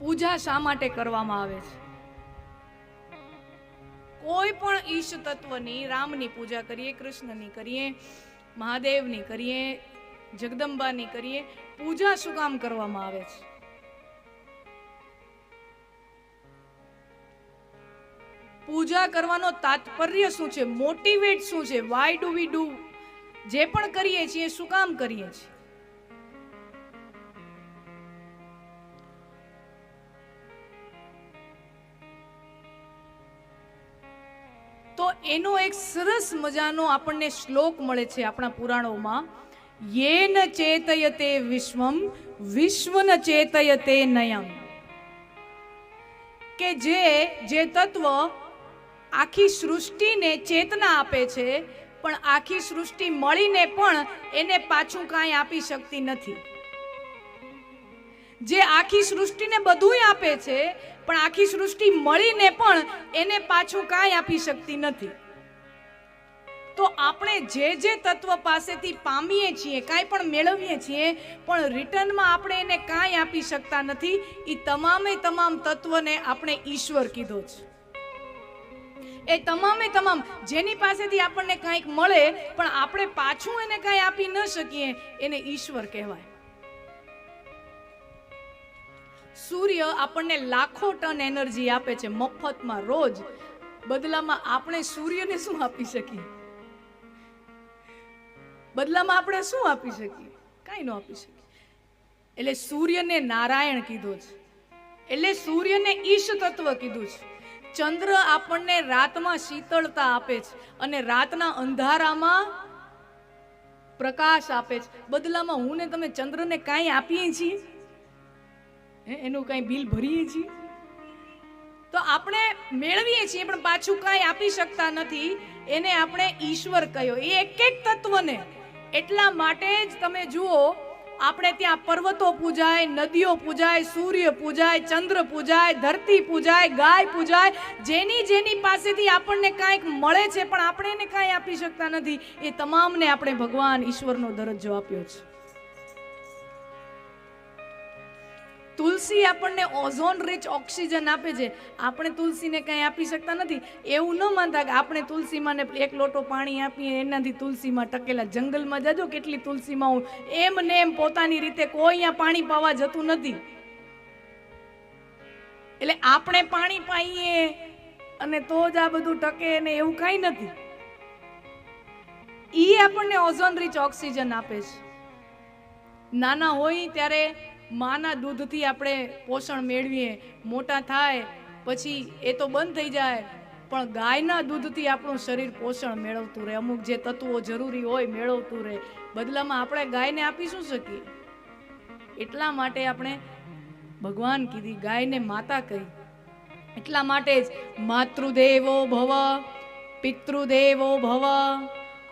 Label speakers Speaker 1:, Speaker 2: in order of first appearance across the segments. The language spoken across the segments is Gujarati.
Speaker 1: પૂજા શા માટે કરવામાં આવે છે? કોઈ પણ ઈશ તત્વની રામની પૂજા કરીએ, કૃષ્ણની કરીએ, મહાદેવની કરીએ, જગદંબાની કરીએ, પૂજા શું કામ કરવામાં આવે છે? પૂજા કરવાનો તાત્પર્ય શું છે? મોટિવેટ શું છે? વાય ડુ વી ડુ જે પણ કરીએ છીએ, શું કામ કરીએ છીએ? એનો એક સરસ મજાનો આપણને શ્લોક મળે છે આપણા પુરાણોમાં. યેન ચેતયતે વિશ્વમ, વિશ્વન ચેતયતે નયમ. કે જે જે તત્વ આખી સૃષ્ટિને ચેતના આપે છે, પણ આખી સૃષ્ટિ મળીને પણ એને પાછું કાંઈ આપી શકતી નથી. જે આખી સૃષ્ટિને બધુંય આપે છે, પણ આખી સૃષ્ટિ મળીને પણ એને પાછું કાંઈ આપી શકતી નથી. તો આપણે જે જે તત્વ પાસેથી પામીએ છીએ, કાંઈ પણ મેળવીએ છીએ, પણ રિટર્નમાં આપણે એને કાંઈ આપી શકતા નથી એ તમામે તમામ તત્વને આપણે ઈશ્વર કીધો છે. એ તમામે તમામ જેની પાસેથી આપણને કાંઈક મળે, પણ આપણે પાછું એને કાંઈ આપી ન શકીએ, એને ઈશ્વર કહેવાય. સૂર્ય આપણને લાખો ટન એનર્જી આપે છે મફતમાં રોજ. બદલામાં આપણે સૂર્યને શું આપી શકીએ? બદલામાં આપણે શું આપી શકીએ? કાંઈ ન આપી શકીએ. એટલે સૂર્યને નારાયણ કીધો છે. એટલે સૂર્યને ઈશ તત્વ કીધું છે. ચંદ્ર આપણને રાતમાં શીતળતા આપે છે અને રાતના અંધારામાં પ્રકાશ આપે છે. બદલામાં હું ને તમે ચંદ્રને કાંઈ આપીએ છીએ? એનું કાંઈ બિલ ભરીએ છીએ? તો આપણે મેળવીએ છીએ, પણ પાછું કાંઈ આપી શકતા નથી. એને આપણે ઈશ્વર કહ્યો. એ એક એક તત્વને. એટલા માટે જ તમે જુઓ, આપણે ત્યાં પર્વતો પૂજાય, નદીઓ પૂજાય, સૂર્ય પૂજાય, ચંદ્ર પૂજાય, ધરતી પૂજાય, ગાય પૂજાય. જેની જેની પાસેથી આપણને કાંઈક મળે છે, પણ આપણે એને કાંઈ આપી શકતા નથી. એ તમામને આપણે ભગવાન ઈશ્વરનો દરજ્જો આપ્યો છે. તુલસી આપણને ઓઝોન રિચ ઓક્સિજન આપે છે. આપણે તુલસીને કંઈ આપી શકતા નથી. એવું ન માનતા કે આપણે તુલસીમાં ને એક લોટો પાણી આપીએ, એનાથી તુલસીમાં ટકેલા જંગલમાં જજો, કેટલી તુલસીમાં હું એમ ને એમ પોતાની રીતે કોઈ અહીંયા પાણી પાવા જતું નથી. એટલે આપણે પાણી પાઈએ અને તો જ આ બધું ટકે ને એવું કાંઈ નથી. ઈ આપણને ઓઝોન રિચ ઓક્સિજન આપે છે. નાના હોય ત્યારે માના દૂધથી આપણે પોષણ મેળવીએ, મોટા થાય, પછી એ તો બંધ થઈ જાય, પણ ગાયના દૂધથી આપણું શરીર પોષણ મેળવતું રહે. અમુક જે તત્વો જરૂરી હોય મેળવતું રહે. બદલામાં આપણે ગાયને આપી શું શકીએ? એટલા માટે આપણે ભગવાન કીધી, ગાયને માતા કહી. એટલા માટે જ માતૃદેવો ભવ, પિતૃદેવો ભવ,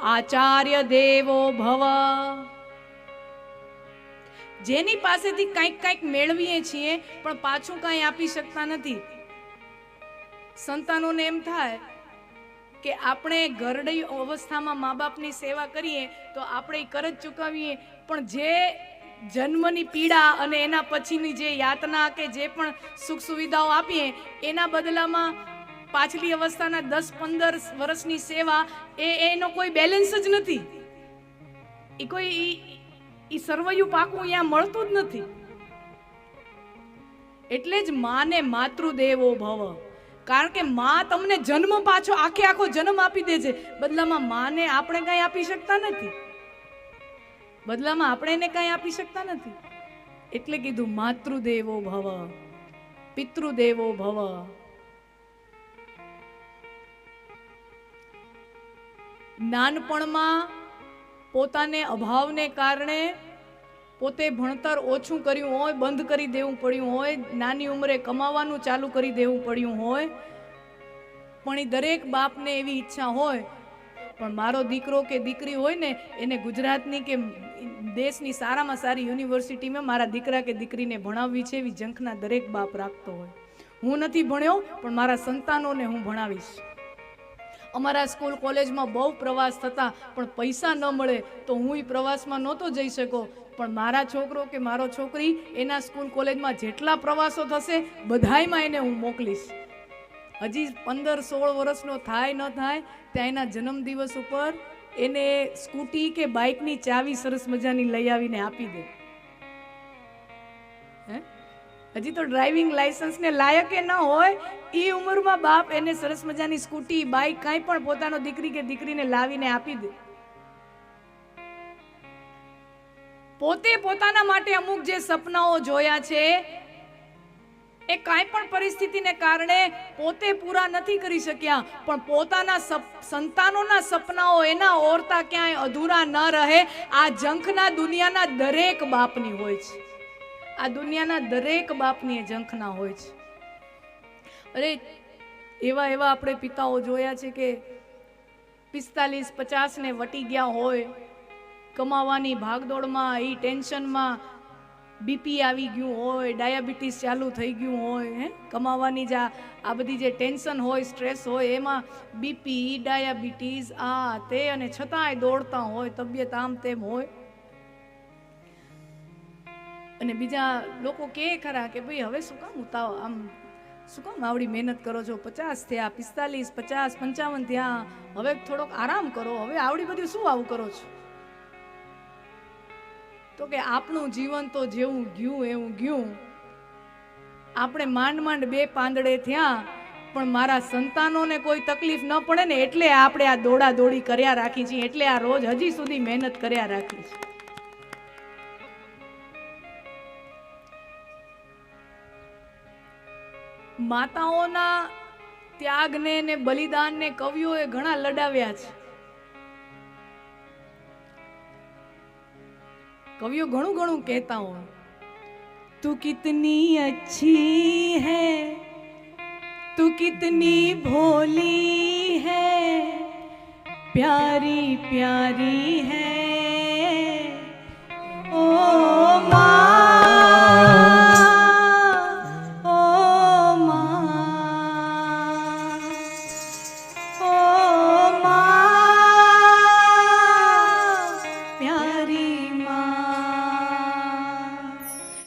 Speaker 1: આચાર્ય દેવો ભવ. જેની પાસેથી કંઈક કંઈક મેળવીએ છીએ, પણ પાછું કાંઈ આપી શકતા નથી. સંતાનોને એમ થાય કે આપણે ઘરડી અવસ્થામાં મા બાપની સેવા કરીએ, તો આપણે કરજ ચૂકવીએ, પણ જે જન્મની પીડા અને એના પછીની જે યાતના કે જે પણ સુખ સુવિધાઓ આપીએ, એના બદલામાં પાછલી અવસ્થાના દસ પંદર વર્ષની સેવા, એ એનો કોઈ બેલેન્સ જ નથી. એ કોઈ ઈ સર્વયું પાકું અહીંયા મળતું જ નથી. એટલે જ માને માતૃદેવો ભવ. કારણ કે માં તમને જન્મ પાછો આખે આખો જન્મ આપી દે છે. બદલામાં માને આપણે કાંઈ આપી શકતા નથી. બદલામાં આપણે એને કાંઈ આપી શકતા નથી. એટલે કીધું માતૃદેવો ભવ. પિતૃદેવો ભવ. નાનપણમાં પોતાને અભાવને કારણે પોતે ભણતર ઓછું કર્યું હોય, બંધ કરી દેવું પડ્યું હોય, નાની ઉંમરે કમાવાનું ચાલુ કરી દેવું પડ્યું હોય, પણ એ દરેક બાપને એવી ઈચ્છા હોય, પણ મારો દીકરો કે દીકરી હોય ને, એને ગુજરાતની કે દેશની સારામાં સારી યુનિવર્સિટીમાં મારા દીકરા કે દીકરીને ભણાવવી છે એવી ઝંખના દરેક બાપ રાખતો હોય. હું નથી ભણ્યો, પણ મારા સંતાનોને હું ભણાવીશ. અમારા સ્કૂલ કોલેજમાં બહુ પ્રવાસ થતા, પણ પૈસા ન મળે તો હું એ પ્રવાસમાં નહોતો જઈ શકો પણ મારા છોકરો કે મારો છોકરી એના સ્કૂલ કોલેજમાં જેટલા પ્રવાસો થશે, બધાયમાં એને હું મોકલીશ. હજી પંદર, સોળ વર્ષનો થાય, ન થાય, ત્યાં એના જન્મદિવસ ઉપર એને સ્કૂટી કે બાઇકની ચાવી સરસ મજાની લઈ આવીને આપી દે. હજી તો ડ્રાઇવિંગ લાયસન્સને લાયક ન હોય એ ઉંમરમાં બાપ એને સરસ મજાની સ્કૂટી બાઇક કાંઈ પણ પોતાનો દીકરી કે દીકરીને લાવીને આપી દે. પોતે પોતાના માટે અમુક જે સપનાઓ જોયા છે, એ કાંઈ પણ પરિસ્થિતિને કારણે પોતે પૂરા નથી કરી શક્યા, પણ પોતાના સંતાનોના સપનાઓ એના ઓરતા ક્યાંય અધૂરા ન રહે. આ જંખના દુનિયાના દરેક બાપની હોય છે. આ દુનિયાના દરેક બાપની એ ઝંખના હોય છે. અરે, એવા એવા આપણે પિતાઓ જોયા છે કે પિસ્તાલીસ પચાસને વટી ગયા હોય, કમાવાની ભાગદોડમાં એ ટેન્શનમાં બીપી આવી ગયું હોય, ડાયાબિટીસ ચાલુ થઈ ગયું હોય, હે? કમાવાની જ આ બધી જે ટેન્શન હોય, સ્ટ્રેસ હોય, એમાં બીપી, ડાયાબિટીસ, આ, તે અને છતાંય દોડતા હોય, તબિયત આમ તેમ હોય. અને બીજા લોકો કે ખરા કે ભાઈ, હવે શું કામ ઉતાવ? આમ શું કામ આવડી મહેનત કરો છો? પચાસ થયા, પિસ્તાલીસ, પચાસ, પંચાવન થયા. હવે થોડોક આરામ કરો. હવે આવડી બધું શું આવું કરો છો? તો કે આપણું જીવન તો જેવું ગયું એવું ગયું. આપણે માંડ માંડ બે પાંદડે થયા, પણ મારા સંતાનોને કોઈ તકલીફ ન પડે ને એટલે આપણે આ દોડા દોડી કર્યા રાખી છીએ. એટલે આ રોજ હજી સુધી મહેનત કર્યા રાખી છે માતાઓના ત્યાગને ને બલિદાનને કવિઓએ ઘણા લડાવ્યા છે. કવિઓ ઘણું ઘણું કહેતા હોય. તું કિતની અચ્છી હૈ? તું કિતની ભોલી હૈ? પ્યારી પ્યારી હૈ? ઓ મા